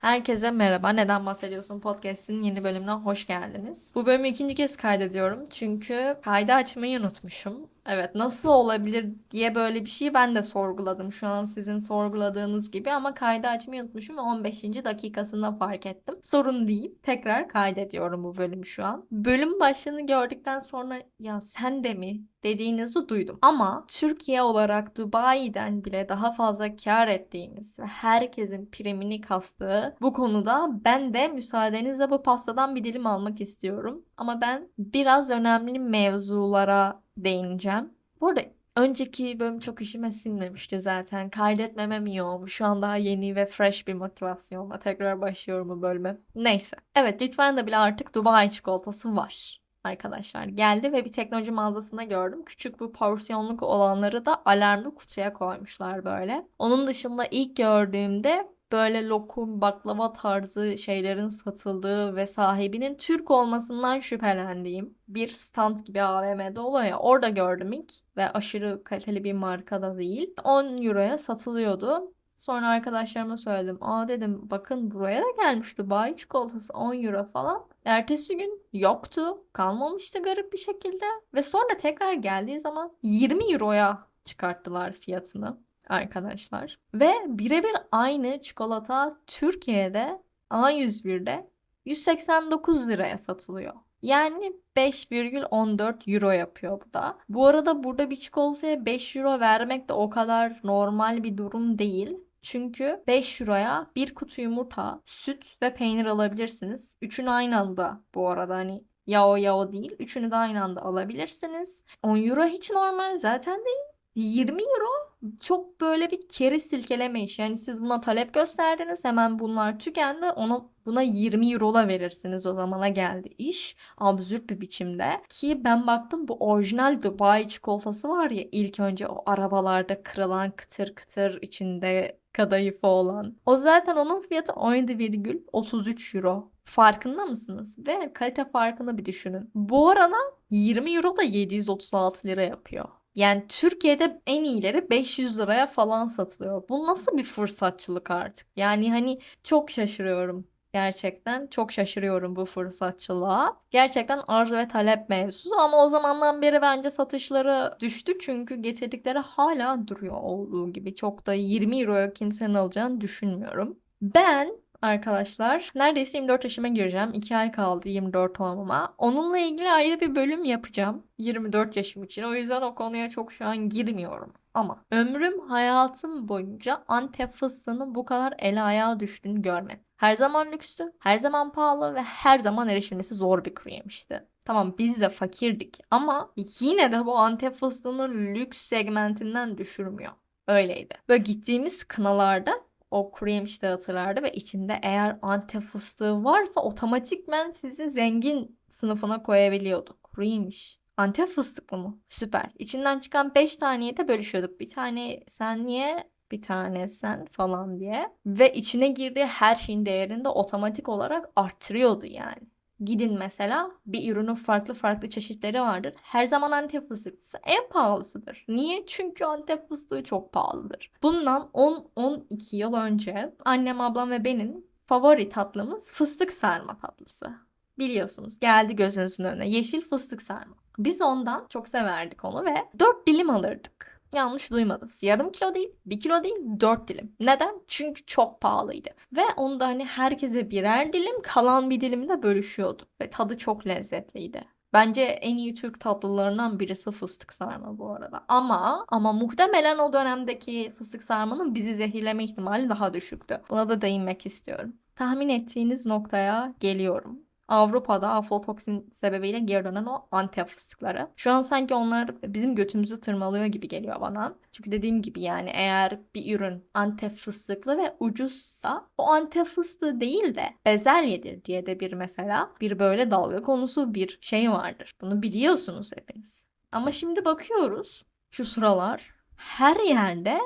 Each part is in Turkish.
Herkese merhaba. Neden bahsediyorsun podcast'in yeni bölümüne hoş geldiniz. Bu bölümü ikinci kez kaydediyorum çünkü kaydı açmayı unutmuşum. Evet nasıl olabilir diye böyle bir şeyi ben de sorguladım. Şu an sizin sorguladığınız gibi ama kaydı açmayı unutmuşum ve 15. dakikasında fark ettim. Sorun değil. Tekrar kaydediyorum bu bölümü şu an. Bölüm başlığını gördükten sonra ya sen de mi dediğinizi duydum. Ama Türkiye olarak Dubai'den bile daha fazla kar ettiğimiz ve herkesin primini kastığı bu konuda ben de müsaadenizle bu pastadan bir dilim almak istiyorum. Ama ben biraz önemli mevzulara değineceğim. Bu arada önceki bölüm çok işime sinmemişti zaten. Kaydetmemem iyi olmuş. Şu an daha yeni ve fresh bir motivasyonla tekrar başlıyorum bu bölüme. Neyse. Evet Litvanya'da bile artık Dubai çikolatası var arkadaşlar geldi ve bir teknoloji mağazasında gördüm. Küçük bu porsiyonluk olanları da alarmlı kutuya koymuşlar böyle. Onun dışında ilk gördüğümde böyle lokum, baklava tarzı şeylerin satıldığı ve sahibinin Türk olmasından şüphelendiğim bir stand gibi AVM'de oluyor ya orada gördüm ilk ve aşırı kaliteli bir marka da değil. 10 euroya satılıyordu. Sonra arkadaşlarıma söyledim. Aa dedim bakın buraya da gelmiş Dubai çikolatası 10 euro falan. Ertesi gün yoktu. Kalmamıştı garip bir şekilde. Ve sonra tekrar geldiği zaman 20 euroya çıkarttılar fiyatını arkadaşlar. Ve birebir aynı çikolata Türkiye'de A101'de 189 liraya satılıyor. Yani 5,14 euro yapıyor bu da. Bu arada burada bir çikolataya 5 euro vermek de o kadar normal bir durum değil. Çünkü 5 euroya bir kutu yumurta, süt ve peynir alabilirsiniz. Üçünü aynı anda bu arada hani yao yao değil. Üçünü de aynı anda alabilirsiniz. 10 euro hiç normal zaten değil. 20 euro çok böyle bir keri silkeleme iş. Yani siz buna talep gösterdiniz hemen bunlar tükendi. Onu buna 20 eurola verirsiniz o zamana geldi iş. Absürt bir biçimde. Ki ben baktım bu orijinal Dubai çikolatası var ya ilk önce o arabalarda kırılan kıtır kıtır içinde kadayıfı olan. O zaten onun fiyatı 17,33 euro. Farkında mısınız? Ve kalite farkını bir düşünün. Bu arada 20 euro da 736 lira yapıyor. Yani Türkiye'de en iyileri 500 liraya falan satılıyor. Bu nasıl bir fırsatçılık artık? Yani hani çok şaşırıyorum. Gerçekten çok şaşırıyorum bu fırsatçılığa. Gerçekten arz ve talep mevzusu ama o zamandan beri bence satışları düştü çünkü getirdikleri hala duruyor olduğu gibi. Çok da 20 euroya kimsenin alacağını düşünmüyorum. Ben arkadaşlar. Neredeyse 24 yaşıma gireceğim. 2 ay kaldı 24 olmama. Onunla ilgili ayrı bir bölüm yapacağım. 24 yaşım için. O yüzden o konuya çok şu an girmiyorum. Ama ömrüm hayatım boyunca Antep fıstığının bu kadar el ayağa düştüğünü görmedim. Her zaman lükstü, her zaman pahalı ve her zaman erişilmesi zor bir kuru yemişti. Tamam biz de fakirdik ama yine de bu Antep fıstığının lüks segmentinden düşürmüyor. Öyleydi. Böyle gittiğimiz kınalarda o kuru yemiş dağıtırlardı ve içinde eğer antep fıstığı varsa otomatikmen sizi zengin sınıfına koyabiliyordu. Yemiş. Antep fıstıklı mı? Süper. İçinden çıkan 5 taneye de bölüşüyorduk. Bir tane sen niye bir tane sen falan diye. Ve içine girdiği her şeyin değerini de otomatik olarak arttırıyordu yani. Gidin mesela bir ürünün farklı farklı çeşitleri vardır. Her zaman Antep fıstıklısı en pahalısıdır. Niye? Çünkü Antep fıstığı çok pahalıdır. Bundan 10-12 yıl önce annem, ablam ve benim favori tatlımız fıstık sarma tatlısı. Biliyorsunuz geldi gözünüzün önüne yeşil fıstık sarma. Biz ondan çok severdik onu ve 4 dilim alırdık. Yanlış duymadınız. Yarım kilo değil, bir kilo değil, dört dilim. Neden? Çünkü çok pahalıydı. Ve onu da hani herkese birer dilim, kalan bir dilimi de bölüşüyorduk. Ve tadı çok lezzetliydi. Bence en iyi Türk tatlılarından birisi fıstık sarma bu arada. Ama ama muhtemelen o dönemdeki fıstık sarmanın bizi zehirleme ihtimali daha düşüktü. Buna da değinmek istiyorum. Tahmin ettiğiniz noktaya geliyorum. Avrupa'da aflatoksin sebebiyle geri dönen o antep fıstıkları. Şu an sanki onlar bizim götümüzü tırmalıyor gibi geliyor bana. Çünkü dediğim gibi yani eğer bir ürün antep fıstıklı ve ucuzsa o antep fıstığı değil de bezelyedir diye de bir mesela bir böyle dalga konusu bir şey vardır. Bunu biliyorsunuz hepiniz. Ama şimdi bakıyoruz şu sıralar her yerde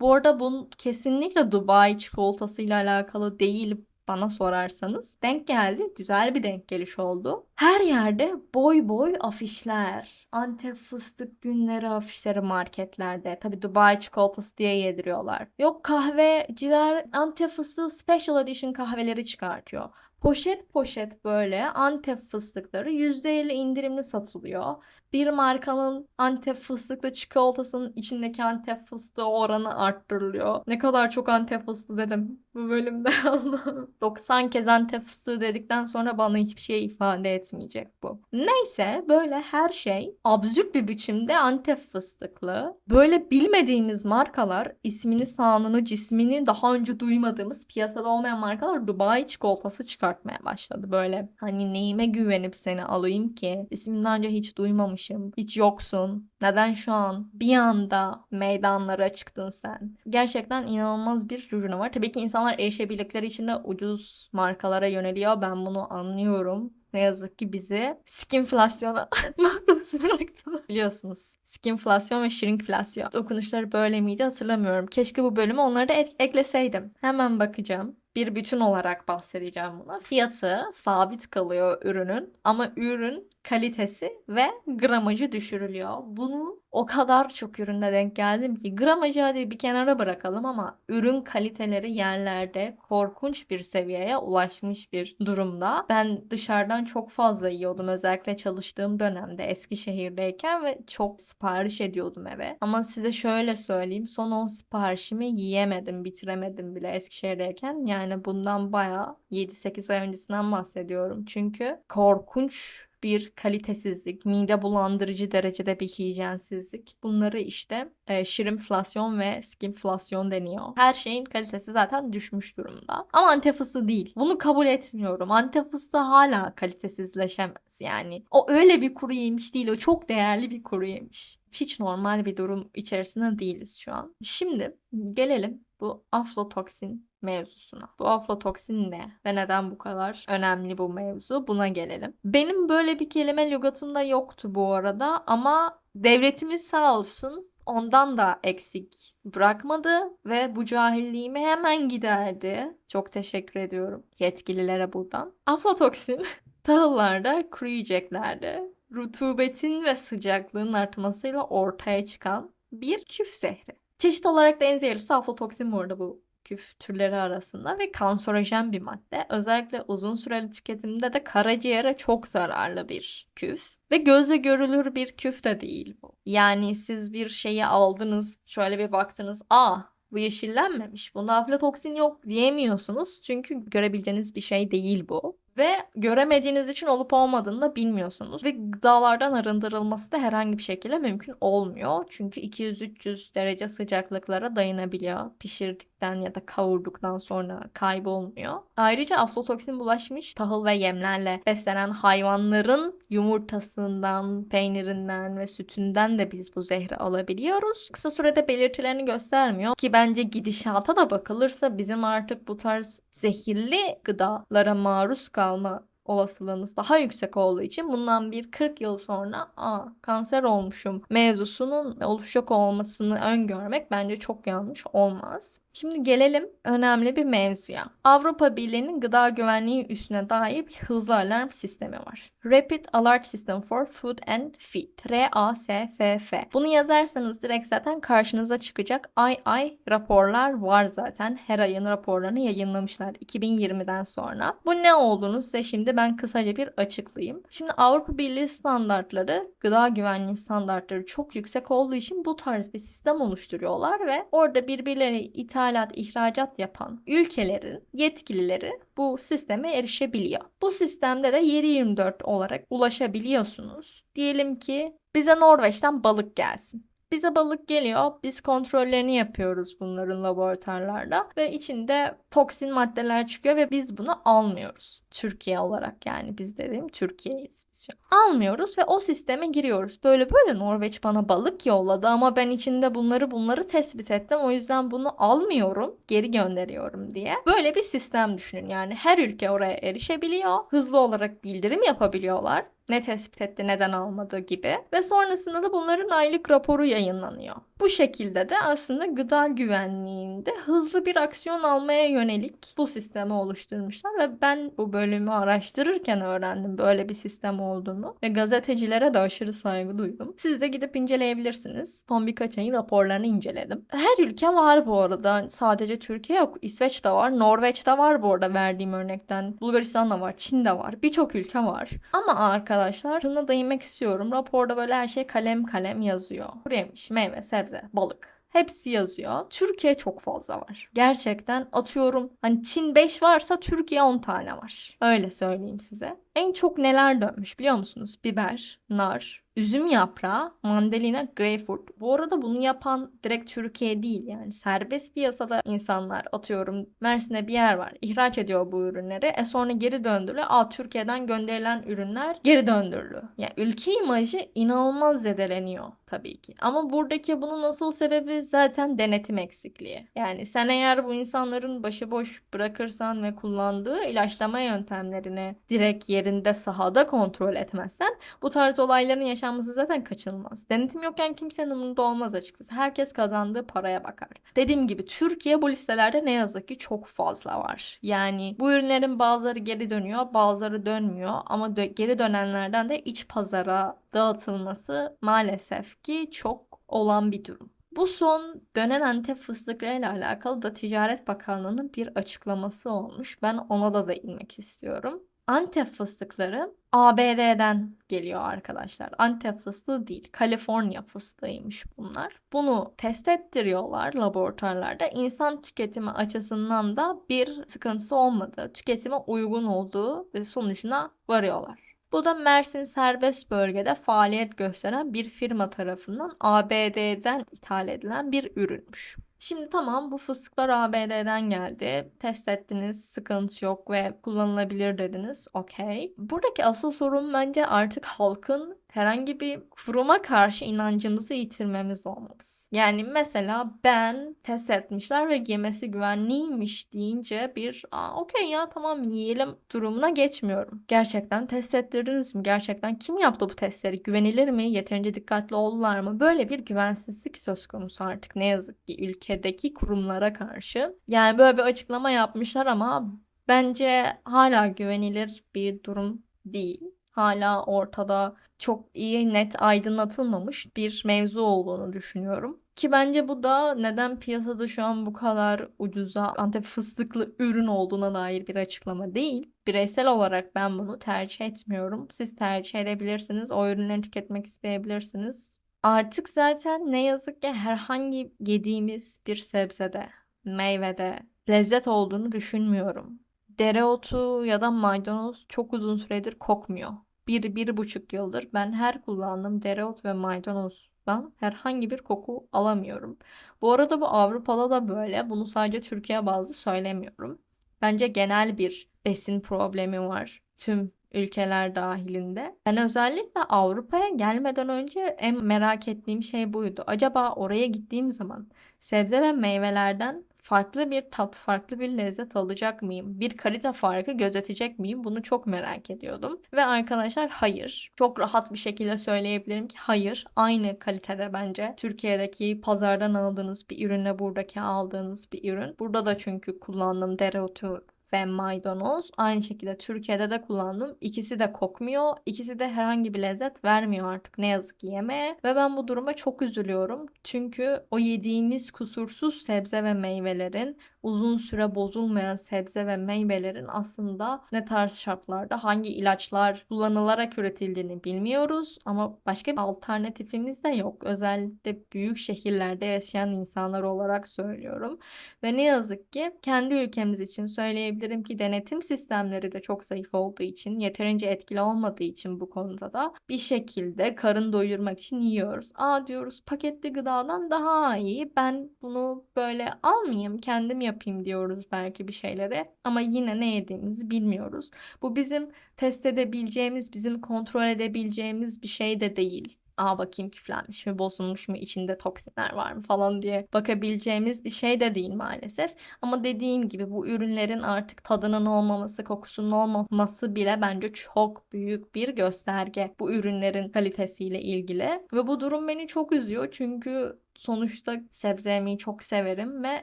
bu arada bunun kesinlikle Dubai çikolatasıyla alakalı değil bana sorarsanız. Denk geldi. Güzel bir denk geliş oldu. Her yerde boy boy afişler. Antep fıstık günleri afişleri marketlerde. Tabi Dubai çikolatası diye yediriyorlar. Yok kahveciler Antep fıstığı special edition kahveleri çıkartıyor. Poşet poşet böyle Antep fıstıkları %50 indirimli satılıyor bir markanın Antep fıstıklı çikolatasının içindeki Antep fıstığı oranı arttırılıyor. Ne kadar çok Antep fıstığı dedim bu bölümde Allah'ım. 90 kez Antep fıstığı dedikten sonra bana hiçbir şey ifade etmeyecek bu. Neyse böyle her şey absürt bir biçimde Antep fıstıklı. Böyle bilmediğimiz markalar ismini, sanını, cismini daha önce duymadığımız piyasada olmayan markalar Dubai çikolatası çıkartmaya başladı. Böyle hani neyime güvenip seni alayım ki ismini daha önce hiç duymamış olmamışım. Hiç yoksun. Neden şu an bir anda meydanlara çıktın sen? Gerçekten inanılmaz bir ürünü var. Tabii ki insanlar erişebildikleri için de ucuz markalara yöneliyor. Ben bunu anlıyorum. Ne yazık ki bizi skinflasyona maruz bıraktı. Biliyorsunuz skinflasyon ve shrinkflasyon. Okunuşları böyle miydi hatırlamıyorum. Keşke bu bölümü onları da ekleseydim. Hemen bakacağım bir bütün olarak bahsedeceğim buna. Fiyatı sabit kalıyor ürünün ama ürün kalitesi ve gramajı düşürülüyor. Bunu o kadar çok üründe denk geldim ki gramajı hadi bir kenara bırakalım ama ürün kaliteleri yerlerde korkunç bir seviyeye ulaşmış bir durumda. Ben dışarıdan çok fazla yiyordum özellikle çalıştığım dönemde Eskişehir'deyken ve çok sipariş ediyordum eve. Ama size şöyle söyleyeyim son 10 siparişimi yiyemedim bitiremedim bile Eskişehir'deyken. Yani bundan bayağı 7-8 ay öncesinden bahsediyorum. Çünkü korkunç bir kalitesizlik, mide bulandırıcı derecede bir hijyensizlik. Bunları işte e, şirinflasyon ve skimflasyon deniyor. Her şeyin kalitesi zaten düşmüş durumda. Ama antep fıstığı değil. Bunu kabul etmiyorum. Antep fıstığı hala kalitesizleşemez. Yani o öyle bir kuru yemiş değil. O çok değerli bir kuru yemiş. Hiç normal bir durum içerisinde değiliz şu an. Şimdi gelelim bu aflatoksin mevzusuna. Bu aflatoksin ne ve neden bu kadar önemli bu mevzu? Buna gelelim. Benim böyle bir kelime lügatımda yoktu bu arada ama devletimiz sağ olsun ondan da eksik bırakmadı ve bu cahilliğimi hemen giderdi. Çok teşekkür ediyorum yetkililere buradan. Aflatoksin tahıllarda, kuru yiyeceklerde rutubetin ve sıcaklığın artmasıyla ortaya çıkan bir küf zehri. Çeşit olarak da en zehirlisi aflatoksin bu arada bu küf türleri arasında ve kanserojen bir madde. Özellikle uzun süreli tüketimde de karaciğere çok zararlı bir küf. Ve gözle görülür bir küf de değil bu. Yani siz bir şeyi aldınız, şöyle bir baktınız. Aa bu yeşillenmemiş. Bunda aflatoksin yok diyemiyorsunuz. Çünkü görebileceğiniz bir şey değil bu ve göremediğiniz için olup olmadığını da bilmiyorsunuz. Ve gıdalardan arındırılması da herhangi bir şekilde mümkün olmuyor. Çünkü 200-300 derece sıcaklıklara dayanabiliyor. Pişirdikten ya da kavurduktan sonra kaybolmuyor. Ayrıca aflatoksin bulaşmış tahıl ve yemlerle beslenen hayvanların yumurtasından, peynirinden ve sütünden de biz bu zehri alabiliyoruz. Kısa sürede belirtilerini göstermiyor ki bence gidişata da bakılırsa bizim artık bu tarz zehirli gıdalara maruz kal kalma olasılığınız daha yüksek olduğu için bundan bir 40 yıl sonra aa kanser olmuşum mevzusunun oluşacak olmasını öngörmek bence çok yanlış olmaz. Şimdi gelelim önemli bir mevzuya. Avrupa Birliği'nin gıda güvenliği üstüne dair bir hızlı alarm sistemi var. Rapid Alert System for Food and Feed. RASFF. Bunu yazarsanız direkt zaten karşınıza çıkacak ay ay raporlar var zaten. Her ayın raporlarını yayınlamışlar 2020'den sonra. Bu ne olduğunu size şimdi ben kısaca bir açıklayayım. Şimdi Avrupa Birliği standartları, gıda güvenliği standartları çok yüksek olduğu için bu tarz bir sistem oluşturuyorlar ve orada birbirlerine ithal ithalat, ihracat yapan ülkelerin yetkilileri bu sisteme erişebiliyor. Bu sistemde de 7-24 olarak ulaşabiliyorsunuz. Diyelim ki bize Norveç'ten balık gelsin. Bize balık geliyor. Biz kontrollerini yapıyoruz bunların laboratuvarlarda ve içinde toksin maddeler çıkıyor ve biz bunu almıyoruz. Türkiye olarak yani biz dediğim Türkiye'yiz Almıyoruz ve o sisteme giriyoruz. Böyle böyle Norveç bana balık yolladı ama ben içinde bunları bunları tespit ettim. O yüzden bunu almıyorum, geri gönderiyorum diye. Böyle bir sistem düşünün. Yani her ülke oraya erişebiliyor. Hızlı olarak bildirim yapabiliyorlar Ne tespit etti, neden almadı gibi. Ve sonrasında da bunların aylık raporu yayınlanıyor. Bu şekilde de aslında gıda güvenliğinde hızlı bir aksiyon almaya yönelik bu sistemi oluşturmuşlar ve ben bu bölümü araştırırken öğrendim böyle bir sistem olduğunu ve gazetecilere de aşırı saygı duydum. Siz de gidip inceleyebilirsiniz. Son birkaç ayın raporlarını inceledim. Her ülke var bu arada. Sadece Türkiye yok. İsveç de var. Norveç de var bu arada verdiğim örnekten. Bulgaristan da var. Çin de var. Birçok ülke var. Ama arkadaşlar şuna değinmek istiyorum. Raporda böyle her şey kalem kalem yazıyor. Kuru yemiş, meyve, sebze, balık. Hepsi yazıyor. Türkiye çok fazla var. Gerçekten atıyorum hani Çin 5 varsa Türkiye 10 tane var. Öyle söyleyeyim size. En çok neler dönmüş biliyor musunuz? Biber, nar, üzüm yaprağı, mandalina, greyfurt. Bu arada bunu yapan direkt Türkiye değil yani serbest piyasada insanlar atıyorum Mersin'de bir yer var ihraç ediyor bu ürünleri e sonra geri döndürülüyor. Aa Türkiye'den gönderilen ürünler geri döndürülüyor. Yani ülke imajı inanılmaz zedeleniyor tabii ki. Ama buradaki bunun nasıl sebebi zaten denetim eksikliği. Yani sen eğer bu insanların başıboş bırakırsan ve kullandığı ilaçlama yöntemlerini direkt yerinde sahada kontrol etmezsen bu tarz olayların yaşanması zaten kaçınılmaz. Denetim yokken kimsenin umurunda olmaz açıkçası. Herkes kazandığı paraya bakar. Dediğim gibi Türkiye bu listelerde ne yazık ki çok fazla var. Yani bu ürünlerin bazıları geri dönüyor, bazıları dönmüyor ama dö- geri dönenlerden de iç pazara dağıtılması maalesef ki çok olan bir durum. Bu son dönen Antep fıstıklarıyla alakalı da Ticaret Bakanlığı'nın bir açıklaması olmuş. Ben ona da değinmek istiyorum. Antep fıstıkları ABD'den geliyor arkadaşlar. Antep fıstığı değil, Kaliforniya fıstığıymış bunlar. Bunu test ettiriyorlar laboratuvarlarda. İnsan tüketimi açısından da bir sıkıntısı olmadığı, tüketime uygun olduğu sonucuna varıyorlar. Bu da Mersin serbest bölgede faaliyet gösteren bir firma tarafından ABD'den ithal edilen bir ürünmüş. Şimdi tamam bu fıstıklar ABD'den geldi. Test ettiniz, sıkıntı yok ve kullanılabilir dediniz. Okey. Buradaki asıl sorun bence artık halkın herhangi bir kuruma karşı inancımızı yitirmemiz olmamız. Yani mesela ben test etmişler ve yemesi güvenliymiş deyince bir okey ya tamam yiyelim durumuna geçmiyorum. Gerçekten test ettirdiniz mi? Gerçekten kim yaptı bu testleri? Güvenilir mi? Yeterince dikkatli oldular mı? Böyle bir güvensizlik söz konusu artık ne yazık ki ülkedeki kurumlara karşı. Yani böyle bir açıklama yapmışlar ama bence hala güvenilir bir durum değil. Hala ortada çok iyi net aydınlatılmamış bir mevzu olduğunu düşünüyorum. Ki bence bu da neden piyasada şu an bu kadar ucuza antep fıstıklı ürün olduğuna dair bir açıklama değil. Bireysel olarak ben bunu tercih etmiyorum. Siz tercih edebilirsiniz. O ürünleri tüketmek isteyebilirsiniz. Artık zaten ne yazık ki herhangi yediğimiz bir sebzede, meyvede lezzet olduğunu düşünmüyorum. Dereotu ya da maydanoz çok uzun süredir kokmuyor bir, bir buçuk yıldır ben her kullandığım dereot ve maydanozdan herhangi bir koku alamıyorum. Bu arada bu Avrupa'da da böyle. Bunu sadece Türkiye bazlı söylemiyorum. Bence genel bir besin problemi var tüm ülkeler dahilinde. Ben özellikle Avrupa'ya gelmeden önce en merak ettiğim şey buydu. Acaba oraya gittiğim zaman sebze ve meyvelerden farklı bir tat, farklı bir lezzet alacak mıyım? Bir kalite farkı gözetecek miyim? Bunu çok merak ediyordum. Ve arkadaşlar hayır. Çok rahat bir şekilde söyleyebilirim ki hayır. Aynı kalitede bence. Türkiye'deki pazardan aldığınız bir ürünle buradaki aldığınız bir ürün. Burada da çünkü kullandığım dereotu ve maydanoz. Aynı şekilde Türkiye'de de kullandım. İkisi de kokmuyor. İkisi de herhangi bir lezzet vermiyor artık ne yazık ki yemeğe. Ve ben bu duruma çok üzülüyorum. Çünkü o yediğimiz kusursuz sebze ve meyvelerin uzun süre bozulmayan sebze ve meyvelerin aslında ne tarz şartlarda hangi ilaçlar kullanılarak üretildiğini bilmiyoruz ama başka bir alternatifimiz de yok. Özellikle büyük şehirlerde yaşayan insanlar olarak söylüyorum. Ve ne yazık ki kendi ülkemiz için söyleyebilirim ki denetim sistemleri de çok zayıf olduğu için, yeterince etkili olmadığı için bu konuda da bir şekilde karın doyurmak için yiyoruz. Aa diyoruz paketli gıdadan daha iyi. Ben bunu böyle almayayım, kendim yapayım diyoruz belki bir şeylere ama yine ne yediğimizi bilmiyoruz. Bu bizim test edebileceğimiz, bizim kontrol edebileceğimiz bir şey de değil. Aa bakayım küflenmiş mi, bozulmuş mu, içinde toksinler var mı falan diye bakabileceğimiz bir şey de değil maalesef. Ama dediğim gibi bu ürünlerin artık tadının olmaması, kokusunun olmaması bile bence çok büyük bir gösterge bu ürünlerin kalitesiyle ilgili. Ve bu durum beni çok üzüyor çünkü sonuçta sebze yemeyi çok severim ve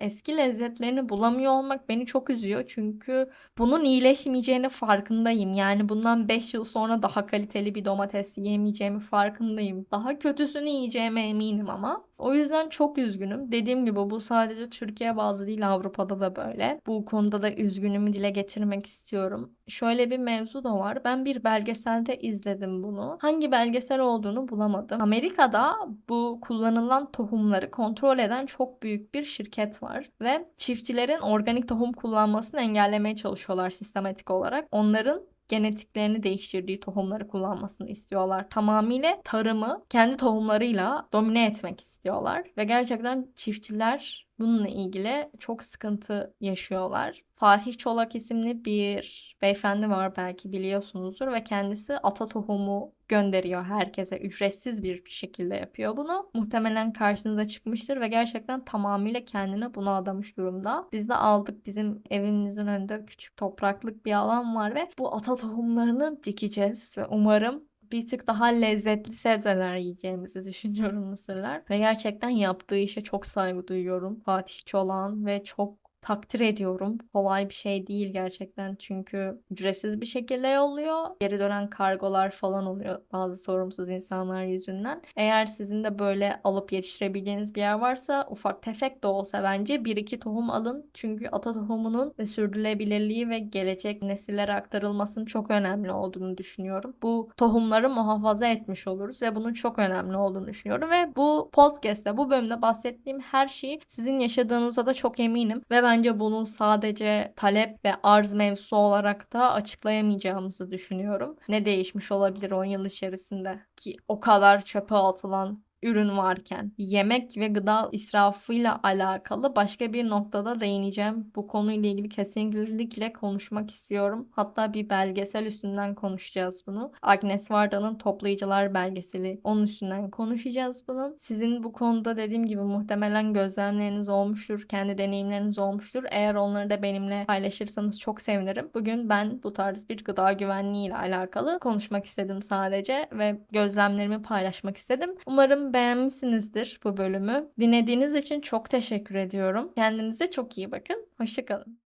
eski lezzetlerini bulamıyor olmak beni çok üzüyor. Çünkü bunun iyileşmeyeceğini farkındayım. Yani bundan 5 yıl sonra daha kaliteli bir domates yemeyeceğimi farkındayım. Daha kötüsünü yiyeceğime eminim ama. O yüzden çok üzgünüm. Dediğim gibi bu sadece Türkiye bazlı değil Avrupa'da da böyle. Bu konuda da üzgünümü dile getirmek istiyorum. Şöyle bir mevzu da var. Ben bir belgeselde izledim bunu. Hangi belgesel olduğunu bulamadım. Amerika'da bu kullanılan tohumları kontrol eden çok büyük bir şirket var ve çiftçilerin organik tohum kullanmasını engellemeye çalışıyorlar sistematik olarak. Onların genetiklerini değiştirdiği tohumları kullanmasını istiyorlar. Tamamıyla tarımı kendi tohumlarıyla domine etmek istiyorlar. Ve gerçekten çiftçiler bununla ilgili çok sıkıntı yaşıyorlar. Fatih Çolak isimli bir beyefendi var belki biliyorsunuzdur ve kendisi ata tohumu gönderiyor herkese ücretsiz bir şekilde yapıyor bunu. Muhtemelen karşınıza çıkmıştır ve gerçekten tamamıyla kendine buna adamış durumda. Biz de aldık bizim evimizin önünde küçük topraklık bir alan var ve bu ata tohumlarını dikeceğiz ve umarım bir tık daha lezzetli sebzeler yiyeceğimizi düşünüyorum mısırlar. Ve gerçekten yaptığı işe çok saygı duyuyorum. Fatih Çolan ve çok takdir ediyorum. Kolay bir şey değil gerçekten çünkü ücretsiz bir şekilde yolluyor. Geri dönen kargolar falan oluyor bazı sorumsuz insanlar yüzünden. Eğer sizin de böyle alıp yetiştirebileceğiniz bir yer varsa ufak tefek de olsa bence bir iki tohum alın. Çünkü ata tohumunun sürdürülebilirliği ve gelecek nesillere aktarılmasının çok önemli olduğunu düşünüyorum. Bu tohumları muhafaza etmiş oluruz ve bunun çok önemli olduğunu düşünüyorum ve bu podcast'te bu bölümde bahsettiğim her şeyi sizin yaşadığınızda da çok eminim ve ben bence bunun sadece talep ve arz mevzusu olarak da açıklayamayacağımızı düşünüyorum. Ne değişmiş olabilir 10 yıl içerisinde ki o kadar çöpe atılan ürün varken yemek ve gıda israfıyla alakalı başka bir noktada değineceğim. Bu konuyla ilgili kesinlikle konuşmak istiyorum. Hatta bir belgesel üstünden konuşacağız bunu. Agnes Varda'nın Toplayıcılar belgeseli. Onun üstünden konuşacağız bunu. Sizin bu konuda dediğim gibi muhtemelen gözlemleriniz olmuştur. Kendi deneyimleriniz olmuştur. Eğer onları da benimle paylaşırsanız çok sevinirim. Bugün ben bu tarz bir gıda güvenliği ile alakalı konuşmak istedim sadece ve gözlemlerimi paylaşmak istedim. Beğenmişsinizdir bu bölümü. Dinlediğiniz için çok teşekkür ediyorum. Kendinize çok iyi bakın. Hoşçakalın.